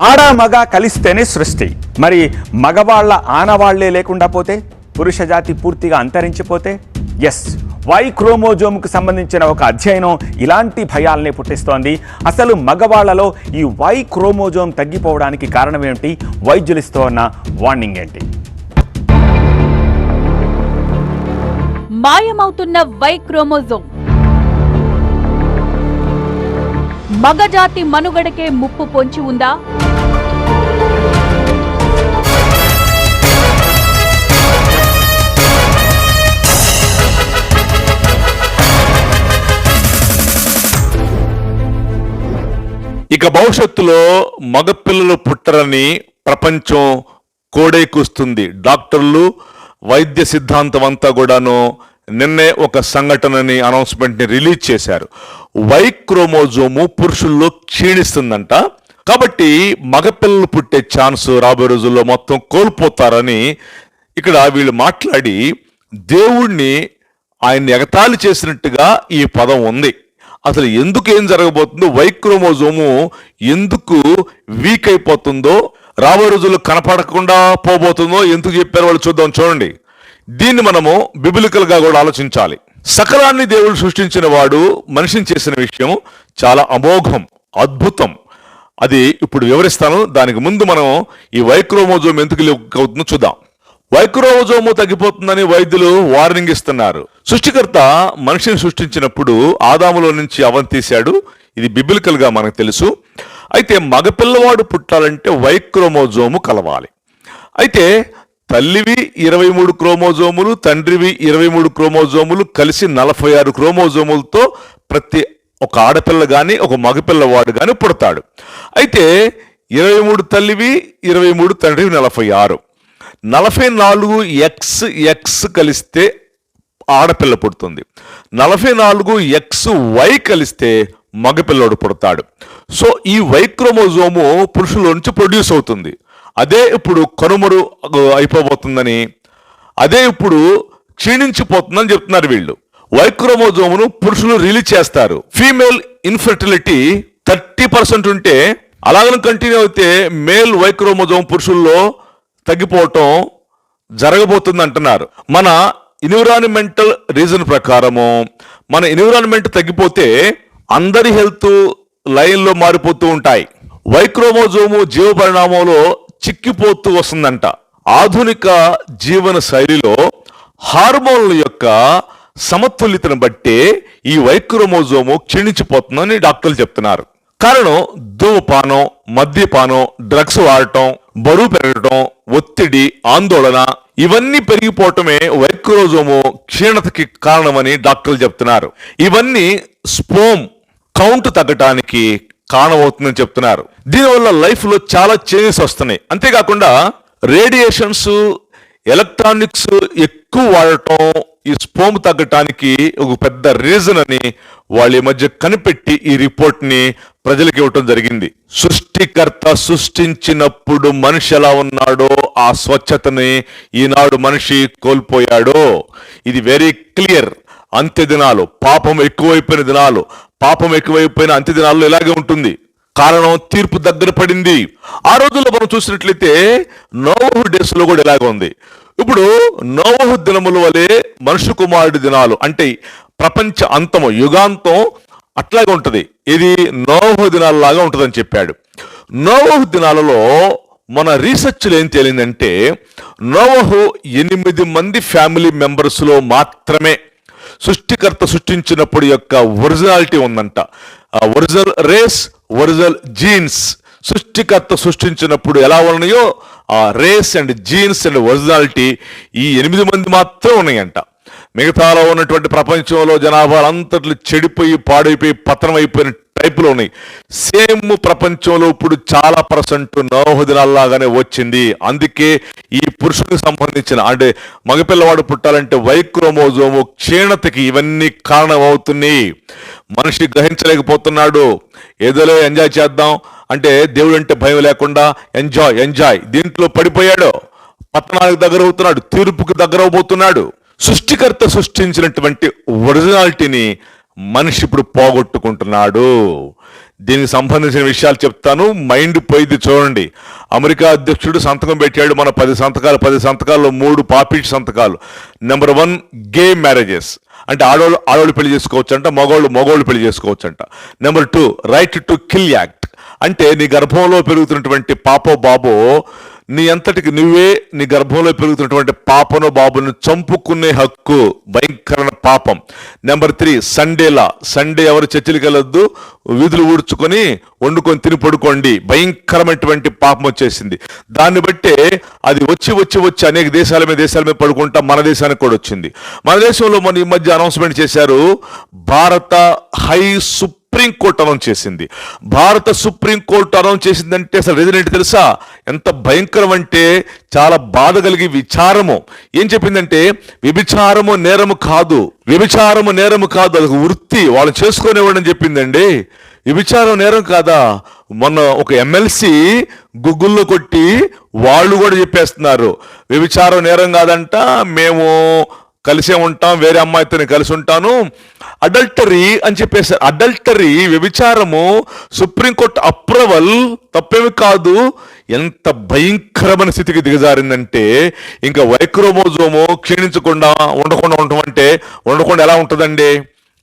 ఆడ మగ కలిస్తేనే సృష్టి. మరి మగవాళ్ళ ఆనవాళ్ళే లేకుండా పోతే పురుష జాతి పూర్తిగా అంతరించిపోతే? ఎస్ వై క్రోమోజోమ్కు సంబంధించిన ఒక అధ్యయనం ఇలాంటి భయాల్ని పుట్టిస్తోంది. అసలు మగవాళ్ళలో ఈ వై క్రోమోజోమ్ తగ్గిపోవడానికి కారణం ఏమిటి వైద్యులు ఉన్న వార్నింగ్ ఏంటి? మాయమవుతున్న వై క్రోమోజోమ్. మగజాతి మనుగడకే ముప్పు పొంచి ఉందా? ఇక భవిష్యత్తులో మగపిల్లలు పుట్టరని ప్రపంచం కోడైకూస్తుంది. డాక్టర్లు వైద్య సిద్ధాంతం అంతా కూడాను నిన్నే ఒక సంఘటనని అనౌన్స్మెంట్ని రిలీజ్ చేశారు. వై క్రోమోజోము పురుషుల్లో క్షీణిస్తుందంట. కాబట్టి మగపిల్లలు పుట్టే ఛాన్స్ రాబోయే రోజుల్లో మొత్తం కోల్పోతారని ఇక్కడ వీళ్ళు మాట్లాడి దేవుణ్ణి ఆయన్ని ఎగతాళి చేసినట్టుగా ఈ పదం ఉంది. అసలు ఎందుకు ఏం జరగబోతుందో వైక్రోమోజోము ఎందుకు వీక్ అయిపోతుందో రాబోయే రోజుల్లో కనపడకుండా పోబోతుందో ఎందుకు చెప్పారు వాళ్ళు చూద్దాం చూడండి. దీన్ని మనము బిబిలికల్గా కూడా ఆలోచించాలి. సకలాన్ని దేవుడు సృష్టించిన వాడు మనిషిని చేసిన విషయం చాలా అమోఘం అద్భుతం. అది ఇప్పుడు వివరిస్తాను. దానికి ముందు మనం ఈ వైక్రోమోజోమ్ ఎందుకు లీక్ అవుతుందో చూద్దాం. వైక్రోమోజోము తగ్గిపోతుందని వైద్యులు వార్నింగ్ ఇస్తున్నారు. సృష్టికర్త మనిషిని సృష్టించినప్పుడు ఆదాములో నుంచి అవన్ తీశాడు. ఇది బిబిలికల్గా మనకు తెలుసు. అయితే మగపిల్లవాడు పుట్టాలంటే వైక్రోమోజోము కలవాలి. అయితే తల్లివి ఇరవై మూడు క్రోమోజోములు తండ్రివి ఇరవై మూడు క్రోమోజోములు కలిసి నలభై ఆరు క్రోమోజోములతో ప్రతి ఒక ఆడపిల్ల కానీ ఒక మగపిల్లవాడు కానీ పుడతాడు. అయితే ఇరవై మూడు తల్లివి ఇరవై మూడు తండ్రివి నలభై ఆరు. నలభై నాలుగు ఎక్స్ ఎక్స్ కలిస్తే ఆడపిల్ల పుడుతుంది. నలభై నాలుగు ఎక్స్ వై కలిస్తే మగపిల్లడు పుడతాడు. సో ఈ వై క్రోమోజోము పురుషుల నుంచి ప్రొడ్యూస్ అవుతుంది. అదే ఇప్పుడు కనుమరు అయిపోబోతుందని అదే ఇప్పుడు క్షీణించిపోతుందని చెప్తున్నారు వీళ్ళు. వైక్రోమోజోమును పురుషులు రిలీజ్ చేస్తారు. ఫీమేల్ ఇన్ఫర్టిలిటీ థర్టీ పర్సెంట్ ఉంటే అలాగని కంటిన్యూ అయితే మేల్ వైక్రోమోజోమ్ పురుషుల్లో తగ్గిపోవటం జరగబోతుంది అంటున్నారు మన ఎన్విరాన్మెంటల్ రీజన్ ప్రకారము మన ఎన్విరాన్మెంట్ తగ్గిపోతే అందరి హెల్త్ లైన్లో మారిపోతూ ఉంటాయి. వైక్రోమోజోము జీవ పరిణామంలో చిక్కిపోతూ వస్తుందంట. ఆధునిక జీవన శైలిలో హార్మోన్ల యొక్క సమతుల్యతను బట్టే ఈ వైక్రోమోజోము క్షీణించిపోతుందని డాక్టర్లు చెప్తున్నారు. కారణం ధూమపానం మద్యపానం డ్రగ్స్ వాడటం బరువు పెరగటం ఒత్తిడి ఆందోళన ఇవన్నీ పెరిగిపోవటమే వైక్రోజోము క్షీణతకి కారణమని డాక్టర్లు చెప్తున్నారు. ఇవన్నీ స్పోమ్ కౌంట్ తగ్గటానికి కారణమవుతుందని చెప్తున్నారు. దీనివల్ల లైఫ్లో చాలా చేంజెస్ వస్తున్నాయి. అంతేకాకుండా రేడియేషన్స్ ఎలక్ట్రానిక్స్ ఎక్కువ వాడటం ఈ స్పోమ్ తగ్గటానికి ఒక పెద్ద రీజన్ అని వాళ్ళ ఈ మధ్య కనిపెట్టి ఈ రిపోర్ట్ని ప్రజలకు ఇవ్వటం జరిగింది. సృష్టికర్త సృష్టించినప్పుడు మనిషి ఎలా ఉన్నాడో ఆ స్వచ్ఛతని ఈనాడు మనిషి కోల్పోయాడో ఇది వెరీ క్లియర్ అంత్య దినాలు పాపం ఎక్కువైపోయిన దినాలు పాపం ఎక్కువైపోయిన అంత్య దినాల్లో ఇలాగే ఉంటుంది. కారణం తీర్పు దగ్గర పడింది. ఆ రోజుల్లో మనం చూసినట్లయితే నోవహు డేస్లో కూడా ఇలాగ ఉంది. ఇప్పుడు నోవహు దినముల వలె మనుషు కుమారుడి దినాలు అంటే ప్రపంచ అంతము యుగాంతం అట్లాగే ఉంటుంది. ఇది నోవహు దినాలలాగా ఉంటుందని చెప్పాడు. నోవహు దినాలలో మన రీసెర్చ్లో ఏం తేలిందంటే నోవహు ఎనిమిది మంది ఫ్యామిలీ మెంబర్స్లో మాత్రమే సృష్టికర్త సృష్టించినప్పుడు యొక్క ఒరిజినాలిటీ ఉందంట. ఆ ఒరిజినల్ రేస్ ఒరిజినల్ జీన్స్ సృష్టికర్త సృష్టించినప్పుడు ఎలా ఉన్నాయో ఆ race and genes and originality ఈ ఎనిమిది మంది మాత్రం ఉన్నాయంట. మిగతాలో ఉన్నటువంటి ప్రపంచంలో జనాభా అంతట్లు చెడిపోయి పాడైపోయి పతనం అయిపోయిన టైపులో ఉన్నాయి సేమ్ ప్రపంచంలో ఇప్పుడు చాలా పర్సెంట్ నవహదినాల్లాగానే వచ్చింది. అందుకే ఈ పురుషునికి సంబంధించిన అంటే మగపిల్లవాడు పుట్టాలంటే వైక్రోమోజోము క్షీణతకి ఇవన్నీ కారణమవుతున్నాయి. మనిషి గ్రహించలేకపోతున్నాడు. ఏదోలే ఎంజాయ్ చేద్దాం. అంటే దేవుడు అంటే భయం లేకుండా ఎంజాయ్ ఎంజాయ్. దీంట్లో పడిపోయాడు. పట్టణానికి దగ్గర అవుతున్నాడు తీర్పుకి దగ్గర అవబోతున్నాడు సృష్టికర్త సృష్టించినటువంటి ఒరిజినాలిటీని మనిషి ఇప్పుడు పోగొట్టుకుంటున్నాడు. దీనికి సంబంధించిన విషయాలు చెప్తాను. మైండ్ పోయింది చూడండి. అమెరికా అధ్యక్షుడు సంతకం పెట్టాడు మన పది సంతకాలు. పది సంతకాల్లో మూడు పాపిట్ సంతకాలు. నెంబర్ వన్ గే మ్యారేజెస్ అంటే ఆడవాళ్ళు ఆడవాళ్ళు పెళ్ళి చేసుకోవచ్చంట మగవాళ్ళు మగవాళ్ళు పెళ్ళి చేసుకోవచ్చంట. Number two right to kill act అంటే నీ గర్భంలో పెరుగుతున్నటువంటి పాపో బాబో నీ అంతటికి నువ్వే నీ గర్భంలో పెరుగుతున్నటువంటి పాపను బాబును చంపుకునే హక్కు భయంకరమైన పాపం. నెంబర్ త్రీ సండేలా సండే ఎవరు చర్చిలకు వెళ్ళొద్దు వీధులు ఊడ్చుకొని వండుకొని తిని పడుకోండి. భయంకరమైనటువంటి పాపం వచ్చేసింది. దాన్ని బట్టే అది వచ్చి వచ్చి వచ్చి అనేక దేశాల మీద దేశాల మీద పడుకుంటా మన దేశానికి కూడా వచ్చింది. మన దేశంలో మన ఈ మధ్య అనౌన్స్మెంట్ చేశారు భారత హై సూపర్ సుప్రీంకోర్టు అనౌన్స్ చేసింది. భారత సుప్రీంకోర్టు అనౌన్స్ చేసిందంటే అసలు రీజన్ ఏంటి తెలుసా? ఎంత భయంకరం అంటే చాలా బాధ కలిగి విచారము. ఏం చెప్పిందంటే వ్యభిచారము నేరము కాదు వ్యభిచారము నేరము కాదు అది వృత్తి వాళ్ళు చేసుకునేవాడని చెప్పిందండి. వ్యభిచారం నేరం కాదా? మొన్న ఒక ఎమ్మెల్సీ గుగ్గుల్లో కొట్టి వాళ్ళు కూడా చెప్పేస్తున్నారు. వ్యభిచారం నేరం కాదంట మేము కలిసే ఉంటాం వేరే అమ్మాయితో కలిసి ఉంటాను. అడల్టరీ అని చెప్పేసి అడల్టరీ వ్యభిచారము సుప్రీంకోర్టు అప్రూవల్ తప్పేమి కాదు. ఎంత భయంకరమైన స్థితికి దిగజారిందంటే ఇంకా వైక్రోమోజోము క్షీణించకుండా ఉండకుండా ఉండటం అంటే ఉండకుండా ఎలా ఉంటుందండి?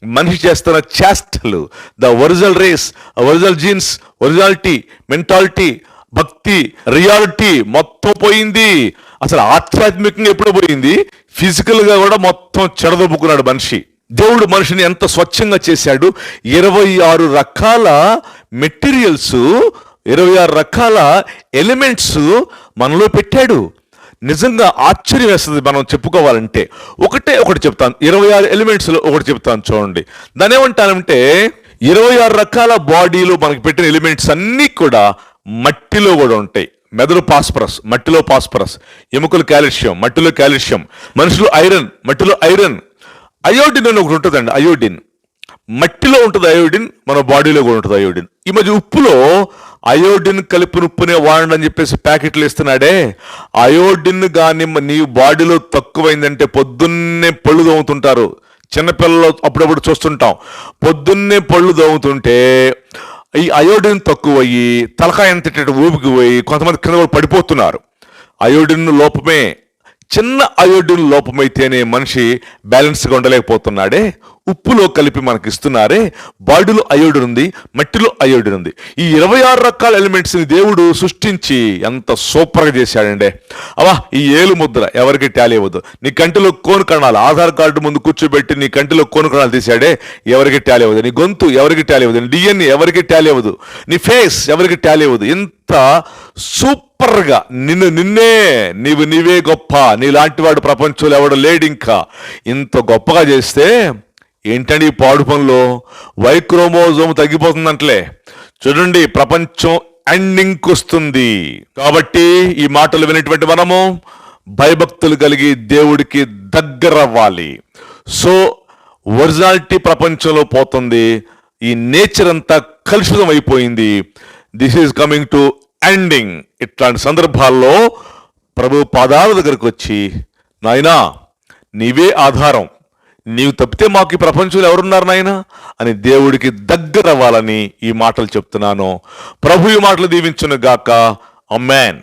మనిషి చేస్తున్న చేష్టలు the original race original genes originality mentality భక్తి రియాలిటీ మొత్తం పోయింది. అసలు ఆధ్యాత్మికంగా ఎప్పుడు పోయింది ఫిజికల్గా కూడా మొత్తం చెడదొబ్బుకున్నాడు మనిషి. దేవుడు మనిషిని ఎంత స్వచ్ఛంగా చేశాడు ఇరవై ఆరు రకాల మెటీరియల్స్ ఇరవై ఆరు రకాల ఎలిమెంట్స్ మనలో పెట్టాడు. నిజంగా ఆశ్చర్యం వేస్తుంది మనం చెప్పుకోవాలంటే. ఒకటే ఒకటి చెప్తాను ఇరవై ఆరు ఎలిమెంట్స్లో ఒకటి చెప్తాను చూడండి. దాని ఏమంటానంటే ఇరవై ఆరు రకాల బాడీలో మనకి పెట్టిన ఎలిమెంట్స్ అన్నీ కూడా మట్టిలో కూడా ఉంటాయి. మెదడు పాస్పరస్ మట్టిలో పాస్పరస్ ఎముకలు కాల్షియం మట్టిలో కాల్షియం మనుషులు ఐరన్ మట్టిలో ఐరన్. అయోడిన్ అని ఒకటి ఉంటుందండి అయోడిన్. మట్టిలో ఉంటుంది అయోడిన్ మన బాడీలో కూడా ఉంటుంది అయోడిన్. ఈ మధ్య ఉప్పులో అయోడిన్ కలిపిన ఉప్పునే వాడండి అని చెప్పేసి ప్యాకెట్లు ఇస్తున్నాడే అయోడిన్ కానీ నీ బాడీలో తక్కువైందంటే పొద్దున్నే పళ్ళు తోముతుంటారు. చిన్నపిల్లలు అప్పుడప్పుడు చూస్తుంటాం. పొద్దున్నే పళ్ళు తోముతుంటే ఈ అయోడిన్ తక్కువయ్యి తలకాయ ఎంత ఊపికి పోయి కొంతమంది కింద కూడా పడిపోతున్నారు. అయోడిన్ లోపమే చిన్న అయోడిన్ లోపమైతేనే మనిషి బ్యాలెన్స్గా ఉండలేకపోతున్నాడే. ఉప్పులో కలిపి మనకి ఇస్తున్నారే బాడీలో అయోడిన్ ఉంది మట్టిలో అయోడిన్ ఉంది. ఈ ఇరవై ఆరు రకాల ఎలిమెంట్స్ని దేవుడు సృష్టించి ఎంత సూపర్గా చేశాడండి అవా ఈ ఏలు ముద్ర ఎవరికి టాలీ అవ్వదు. నీ కంటిలో కోను కణాలు ఆధార్ కార్డు ముందు కూర్చోబెట్టి నీ కంటిలో కోను కణాలు తీశాడే ఎవరికి టాలీ అవ్వదు. నీ గొంతు ఎవరికి టాలీ అవ్వదు. నీ డిఎన్ఏ ఎవరికి టాలీ అవ్వదు. నీ ఫేస్ ఎవరికి టాలీ అవ్వదు. ఇంత సూపర్గా నిన్ను నిన్నే నీవు నీవే గొప్ప నీలాంటి వాడు ప్రపంచంలో ఎవడు లేడు ఇంకా. ఇంత గొప్పగా చేస్తే ఏంటండి ఈ పాడు పనులు? వైక్రోమోజోమ్ తగ్గిపోతుందంటలే. చూడండి ప్రపంచం ఎండింగ్కి వస్తుంది కాబట్టి ఈ మాటలు వినేటువంటి మనము భయభక్తులు కలిగి దేవుడికి దగ్గరవ్వాలి సో ఒరిజినాలిటీ ప్రపంచంలో పోతుంది. ఈ నేచర్ అంతా కలుషితం అయిపోయింది. This is coming to ending ఇట్లాంటి సందర్భాల్లో ప్రభు పాదాల దగ్గరకు వచ్చి నాయనా నీవే ఆధారం. నీవు తప్పితే మాకు ఈ ప్రపంచంలో ఎవరున్నారు నాయనా? అని దేవుడికి దగ్గర అవ్వాలని ఈ మాటలు చెప్తున్నాను. ప్రభు ఈ మాటలు దీవించును గాక. అమ్మాన్